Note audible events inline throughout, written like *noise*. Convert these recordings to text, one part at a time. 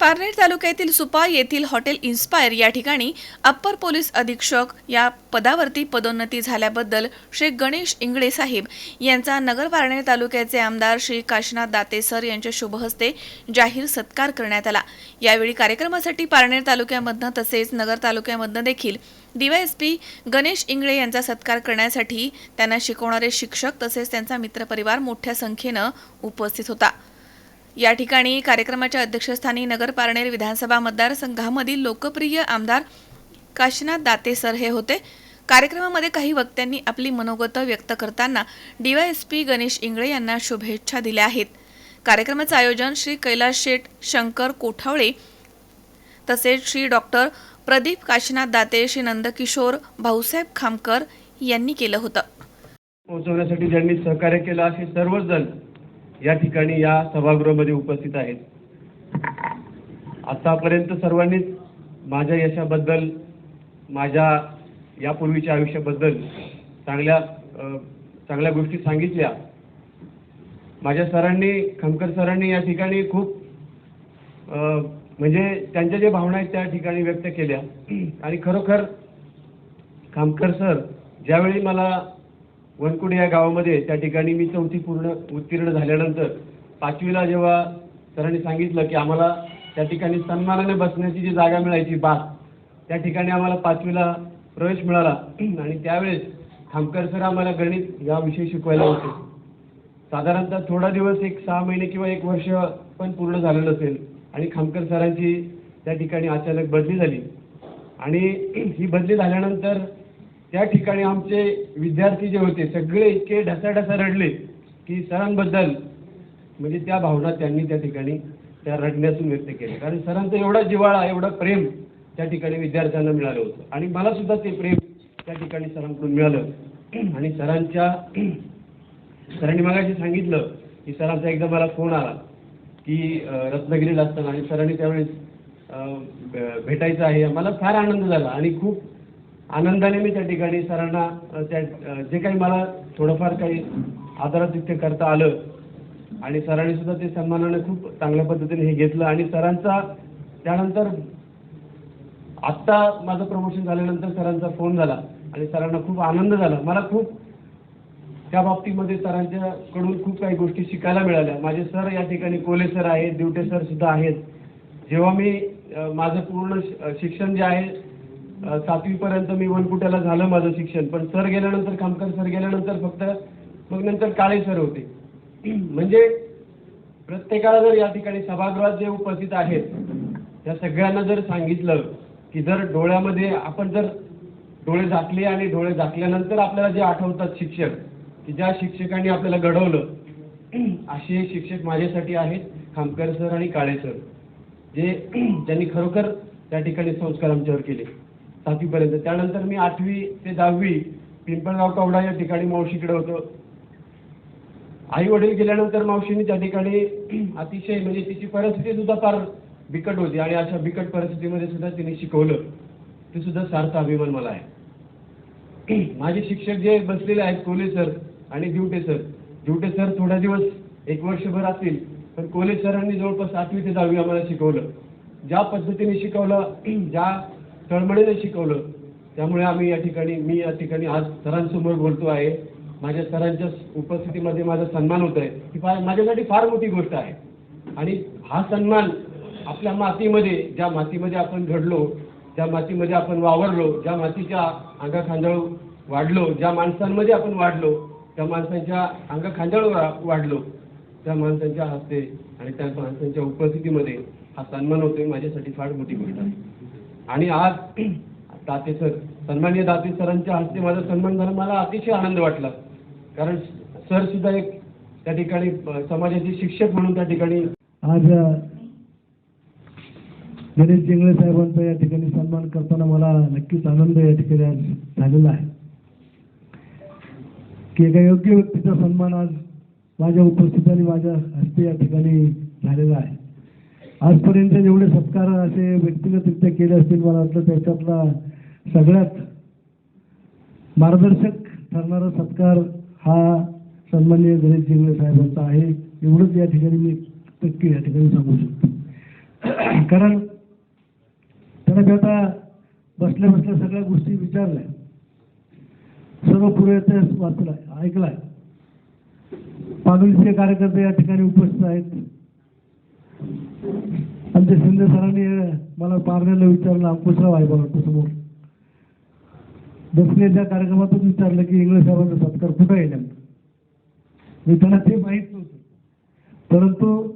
पारनेर तालुक्यातील सुपा येथील hotel inspire या ठिकाणी अप्पर पोलीस अधीक्षक या पदावरती पदोन्नती झाल्याबद्दल श्री गणेश इंगळे साहेब यांचा नगर पारनेर तालुक्याचे आमदार श्री काशीनाथ दाते सर यांच्या शुभहस्ते जाहीर सत्कार करण्यात आला. यावेळी कार्यक्रमासाठी पारनेर तालुक्यामधनं तसेच नगर तालुक्यामधनं देखील डीवायएसपी गणेश इंगळे यांचा सत्कार करण्यासाठी त्यांना शिकवणारे शिक्षक तसेच त्यांचा मित्रपरिवार मोठ्या संख्येनं उपस्थित होता. या ठिकाणी कार्यक्रमाच्या अध्यक्षस्थानी नगर पारनेर विधानसभा मतदारसंघामधील लोकप्रिय आमदार काशीनाथ दाते सर हे होते. कार्यक्रमामध्ये काही वक्त्यांनी आपली मनोगतं व्यक्त करताना डीवायएसपी गणेश इंगळे यांना शुभेच्छा दिल्या आहेत. कार्यक्रमाचं आयोजन श्री कैलास शेठ शंकर कोठावळे तसेच श्री डॉक्टर प्रदीप काशीनाथ दाते श्री नंदकिशोर भाऊसाहेब खामकर यांनी केलं होतं. पोहोचवण्यासाठी ज्यांनी सहकार्य केलं असे सर्वच जण या ठिकाणी या सभागृहामध्ये उपस्थित आहेत. आतापर्यंत सर्वांनीच माझ्या यशाबद्दल माझ्या यापूर्वीच्या आयुष्याबद्दल चांगल्या चांगल्या गोष्टी सांगितल्या. माझ्या सरांनी खमकर सरांनी या ठिकाणी खूप म्हणजे त्यांच्या ज्या भावना आहेत त्या ठिकाणी व्यक्त केल्या. आणि खरोखर खामकर सर ज्यावेळी मला वनकुडे या गावामध्ये त्या ठिकाणी मी चौथी पूर्ण उत्तीर्ण झाल्यानंतर पाचवीला जेव्हा सरांनी सांगितलं की आम्हाला त्या ठिकाणी सन्मानाने बसण्याची जी जागा मिळायची बास त्या ठिकाणी आम्हाला पाचवीला प्रवेश मिळाला. आणि त्यावेळेस खामकर सर आम्हाला गणित या विषयी शिकवायला होते. साधारणतः थोडा दिवस एक सहा महिने किंवा एक वर्ष पण पूर्ण झालं नसेल आणि खामकर सरांची त्या ठिकाणी अचानक बदली झाली. आणि ही बदली झाल्यानंतर त्या ठिकाणी आमचे विद्यार्थी जे होते सगळे इतके ढसाढसा रडले की सरांबद्दल म्हणजे त्या भावना त्यांनी त्या ठिकाणी त्या रडण्यातून व्यक्त केल्या. कारण सरांचा एवढा जिव्हाळा एवढं प्रेम त्या ठिकाणी विद्यार्थ्यांना मिळालं होतं. आणि मला सुद्धा ते प्रेम त्या ठिकाणी सरांकडून मिळालं. आणि सरांच्या सरांनी मगाशी सांगितलं की सरांचा एकदा मला फोन आला की रत्नागिरीला असताना आणि सरांनी त्यावेळेस भेटायचं आहे. मला फार आनंद झाला आणि खूप आनंदाने मी त्या ठिकाणी सरांना त्या जे काही मला थोडंफार काही आदरातिथ्य करता आलं आणि सरांनी सुद्धा ते सन्मानाने खूप चांगल्या पद्धतीने हे घेतलं आणि सरांचा त्यानंतर आत्ता माझं प्रमोशन झाल्यानंतर सरांचा फोन झाला आणि सरांना खूप आनंद झाला. मला खूप त्या बाबतीमध्ये सरांच्याकडून खूप काही गोष्टी शिकायला मिळाल्या. माझे सर या ठिकाणी कोले सर आहेत दिवटे सर सुद्धा आहेत. जेव्हा मी माझं पूर्ण शिक्षण जे आहे सातवीपर्यंत मी वनकुट्याला झालं माझं शिक्षण. पण सर गेल्यानंतर खामकर सर गेल्यानंतर फक्त मग नंतर काळे सर होते. *clears throat* म्हणजे प्रत्येकाला जर या ठिकाणी सभागृहात जे उपस्थित आहेत त्या सगळ्यांना जर सांगितलं की जर डोळ्यामध्ये आपण जर डोळे झाकले आणि डोळे झाकल्यानंतर आपल्याला जे आठवतात शिक्षक की ज्या शिक्षकांनी आपल्याला घडवलं *clears throat* असे शिक्षक माझ्यासाठी आहेत खामकर सर आणि काळे सर जे *clears throat* ज्यांनी खरोखर त्या ठिकाणी संस्कार आमच्यावर केले. सातवीपर्यंत. त्यानंतर मी आठवी ते दहावी पिंपळगाव कवडा या ठिकाणी मावशीकडे होतो. आई वडील गेल्यानंतर मावशीने त्या ठिकाणी *clears throat* अतिशय म्हणजे तिची परिस्थिती सुद्धा फार बिकट होती आणि अशा बिकट परिस्थितीमध्ये सुद्धा तिने शिकवलं. ते सुद्धा सार्थ अभिमान मला आहे. *clears throat* माझे शिक्षक जे बसलेले आहेत कोले सर आणि दिवटे सर. दिवटे सर थोडा दिवस एक वर्षभर असतील पण कोले सरांनी जवळपास आठवी ते दहावी आम्हाला शिकवलं. ज्या पद्धतीने शिकवलं *clears throat* ज्या तळमळीने शिकवलं. त्यामुळे आम्ही या ठिकाणी मी या ठिकाणी आज सरांसमोर बोलतो आहे. माझ्या सरांच्या उपस्थितीमध्ये माझा सन्मान होत आहे. ही फार माझ्यासाठी फार मोठी गोष्ट आहे. आणि हा सन्मान आपल्या मातीमध्ये ज्या मातीमध्ये आपण घडलो ज्या मातीमध्ये आपण वावरलो ज्या मातीच्या अंगाखांदळ वाढलो ज्या माणसांमध्ये आपण वाढलो त्या माणसांच्या अंगाखांदळ वाढलो त्या माणसांच्या हस्ते आणि त्या माणसांच्या उपस्थितीमध्ये हा सन्मान होतोय. माझ्यासाठी फार मोठी गोष्ट आहे. आणि आज दाते सर सन्मान्य दाते सरांच्या हस्ते माझा सन्मान झाला मला अतिशय आनंद वाटला. कारण सर सुद्धा एक त्या ठिकाणी समाजाचे शिक्षक म्हणून त्या ठिकाणी आज गणेश जिंगळे साहेबांचा या ठिकाणी सन्मान करताना मला नक्कीच आनंद या ठिकाणी आज झालेला आहे. की एका योग्य व्यक्तीचा सन्मान आज माझ्या उपस्थितीने माझ्या हस्ते या ठिकाणी झालेला आहे. आजपर्यंत जेवढे सत्कार असे व्यक्तिगतरित्या केले असतील मला वाटलं त्याच्यातला सगळ्यात मार्गदर्शक ठरणारा सत्कार हा सन्माननीय गणेश जिंगळे साहेबांचा आहे. एवढंच या ठिकाणी मी नक्की या ठिकाणी सांगू शकतो. *clears throat* कारण त्याला मी आता बसल्या बसल्या सगळ्या गोष्टी विचारल्या. सर्व पुढे वाचलाय ऐकलाय. पाडुलीचे कार्यकर्ते या ठिकाणी उपस्थित आहेत. आमच्या शिंदे सरांनी मला पारण्याला विचारलं अंकुशराव आहे बघा समोर बसण्याच्या कार्यक्रमातच विचारलं की इंग्लिश साहेबांचा सत्कार कुठं आहे मी त्यांना ते माहीत नव्हतं. परंतु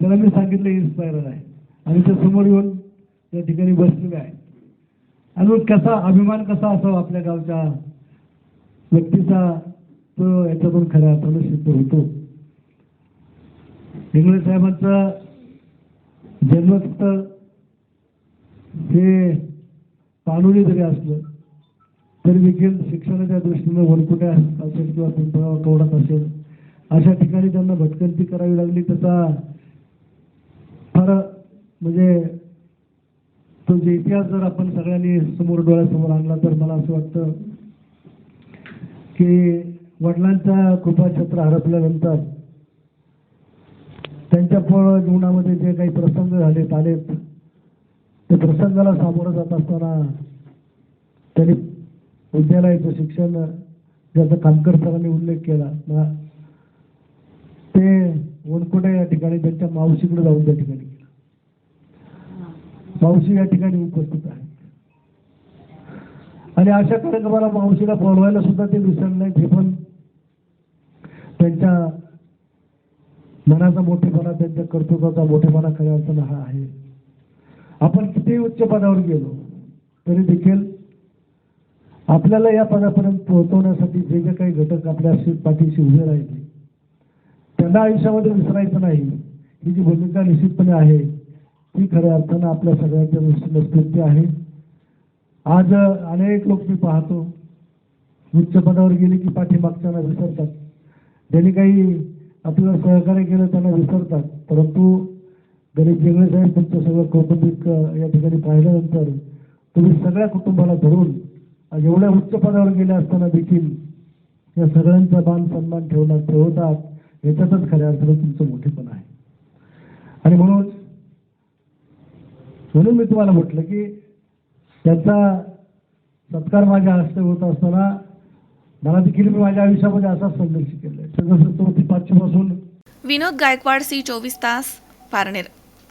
त्याला मी सांगितलं इन्स्पायरर आहे. आणि ते समोर येऊन त्या ठिकाणी बसलेले आहे आणि मग कसा अभिमान कसा असावा आपल्या गावच्या व्यक्तीचा तो याच्यातून खऱ्या अर्थानं सिद्ध होतो. इंग्रज साहेबांचं जन्मस्थळ हे कानुनी जरी असलं तरी देखील शिक्षणाच्या दृष्टीनं वनकुट्या असेल किंवा पिंपळावर कवडात असेल अशा ठिकाणी त्यांना भटकंती करावी लागली. त्याचा फार म्हणजे तो जे इतिहास जर आपण सगळ्यांनी समोर डोळ्यासमोर आणला तर मला असं वाटतं की वडिलांचा कृपाक्षेत्र हरपल्यानंतर त्यांच्या प- जीवनामध्ये जे काही प्रसंग झालेत आलेत ते प्रसंगाला सामोरं जात असताना त्यांनी विद्यालयाचं शिक्षण ज्याचा कामकर सरांनी उल्लेख केला ना ते वनकुटे या ठिकाणी त्यांच्या मावशीकडे जाऊन त्या ठिकाणी गेला. मावशी या ठिकाणी उपस्थित आहे आणि अशा कार्यक्रमाला मावशीला बोलवायला सुद्धा ते विसरले नाही हे पण त्यांच्या मनाचा मोठेपणा त्यांच्या कर्तृत्वाचा मोठेपणा खऱ्या अर्थानं हा आहे. आपण कितीही उच्च पदावर गेलो तरी देखील आपल्याला या पदापर्यंत पोहोचवण्यासाठी जे जे काही घटक आपल्या पाठीशी उभे राहिले त्यांना आयुष्यामध्ये विसरायचं नाही. ही जी भूमिका निश्चितपणे आहे ती खऱ्या अर्थानं आपल्या सगळ्यांच्या दृष्टीने स्तुत्य आहे. आज अनेक लोक मी पाहतो उच्च पदावर गेले की पाठीमागच्यांना विसरतात. ज्यांनी काही आपल्याला सहकार्य केलं त्यांना विसरतात. परंतु गणेश जेंगळे साहेब तुमचं सगळं कौटुंबिक या ठिकाणी पाहिल्यानंतर तुम्ही सगळ्या कुटुंबाला धरून एवढ्या उच्च पदावर गेले असताना देखील या सगळ्यांचा मान सन्मान ठेवला ठेवतात याच्यातच खऱ्या अर्थानं तुमचं मोठेपण आहे. आणि म्हणून म्हणून मी तुम्हाला म्हटलं की त्याचा सत्कार माझ्या हस्ते होत असताना मला देखील मी माझ्या आयुष्यामध्ये असाच संघर्ष केला आहे जसं पाचशे पासून विनोद गायकवाड सी चोवीस तास पारनेर.